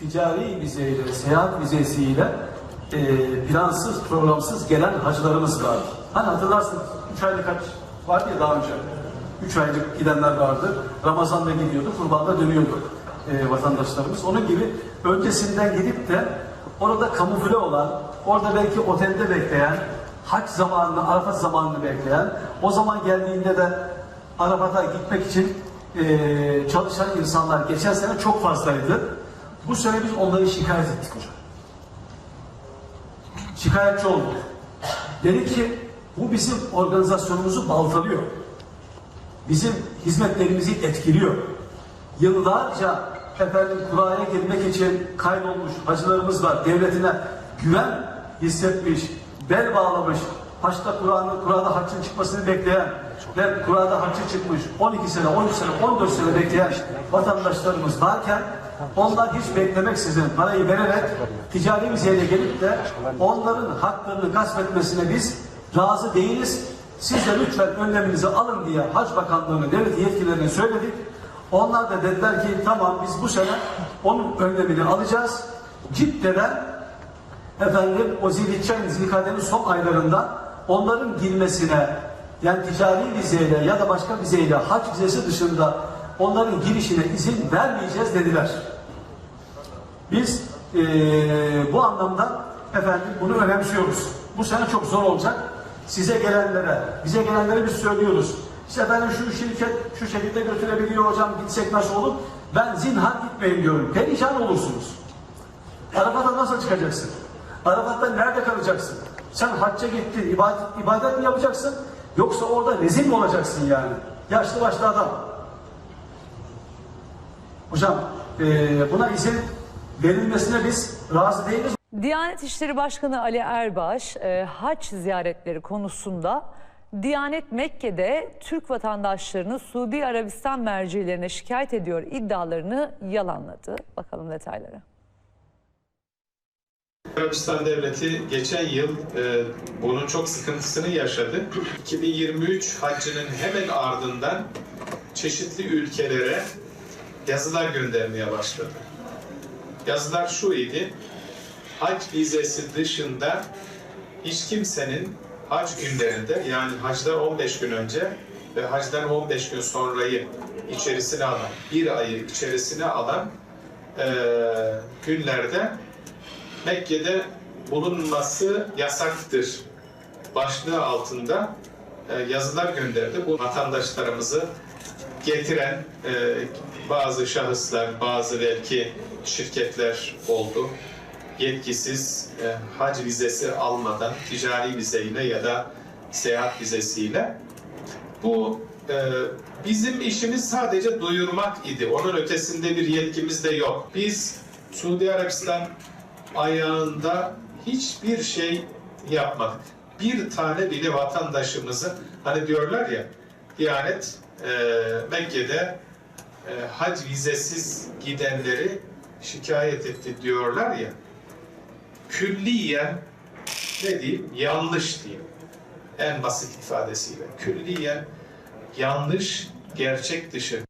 ticari vizeyle, seyahat vizesiyle e, plansız, programsız gelen hacılarımız vardı. Hani hatırlarsınız 3 aylık hac vardı ya daha önce. 3 aylık gidenler vardı. Ramazan'da gidiyordu, kurbanda dönüyordu e, vatandaşlarımız. Onun gibi öncesinden gidip de orada kamufle olan, orada belki otelde bekleyen, hac zamanını, Arafat zamanını bekleyen, o zaman geldiğinde de Arafat'a gitmek için e, çalışan insanlar geçen sene çok fazlaydı. Bu sene biz onları şikayet ettik hocam. Şikayetçi olduk. Dedik ki bu bizim organizasyonumuzu baltalıyor. Bizim hizmetlerimizi etkiliyor. Yıllarca efendim Kur'an'a girmek için kaydolmuş hacılarımız var. Devletine güven hissetmiş, bel bağlamış, Haçta Kur'an'ın Kur'an'da haccın çıkmasını bekleyen ve Kur'an'da haccı çıkmış 12 sene, 13 sene, 14 sene bekleyen vatandaşlarımız varken onlar hiç beklemeksizin parayı vererek ticari vizeyle gelip de onların haklarını gasp etmesine biz razı değiliz. Siz de lütfen önleminizi alın diye Hac Bakanlığı'nın devlet yetkililerine söyledik. Onlar da dediler ki tamam biz bu sene onun önlemini alacağız. Cidden efendim o Zilhicce'nin Zilkade'nin son aylarında onların girmesine yani ticari vizeyle ya da başka vizeyle hac vizesi dışında onların girişine izin vermeyeceğiz dediler. Biz eee, bu anlamda efendim bunu önemsiyoruz. Bu sene çok zor olacak. Size gelenlere, bize gelenlere biz söylüyoruz. İşte efendim şu şirket şu şekilde götürebiliyor hocam gitsek nasıl olur? Ben zinhar gitmeyin diyorum. Perişan olursunuz. Arafat'a nasıl çıkacaksın? Arafat'ta nerede kalacaksın? Sen hacca gittin, ibadet, ibadet mi yapacaksın? Yoksa orada rezil mi olacaksın yani? Yaşlı başlı adam. Hocam eee, buna izin verilmesine biz razı değiliz. Diyanet İşleri Başkanı Ali Erbaş, e, haç ziyaretleri konusunda Diyanet Mekke'de Türk vatandaşlarını Suudi Arabistan mercilerine şikayet ediyor iddialarını yalanladı. Bakalım detaylara. Arabistan Devleti geçen yıl e, bunun çok sıkıntısını yaşadı. 2023 haccının hemen ardından çeşitli ülkelere yazılar göndermeye başladı. Yazılar şu idi, hac vizesi dışında hiç kimsenin hac günlerinde yani hacdan 15 gün önce ve hacdan 15 gün sonrayı içerisine alan, bir ayı içerisine alan e, günlerde Mekke'de bulunması yasaktır başlığı altında e, yazılar gönderdi. Bu vatandaşlarımızı getiren e, bazı şahıslar, bazı belki şirketler oldu. Yetkisiz e, hac vizesi almadan ticari vizeyle ya da seyahat vizesiyle bu bizim işimiz sadece duyurmak idi. Onun ötesinde bir yetkimiz de yok. Biz Suudi Arabistan ayağında hiçbir şey yapmadık. Bir tane bile vatandaşımızı hani diyorlar ya Diyanet e, Mekke'de e, hac vizesiz gidenleri şikayet etti diyorlar ya. Külliyen ne diyeyim? Yanlış diyeyim. En basit ifadesiyle. Külliyen yanlış gerçek dışı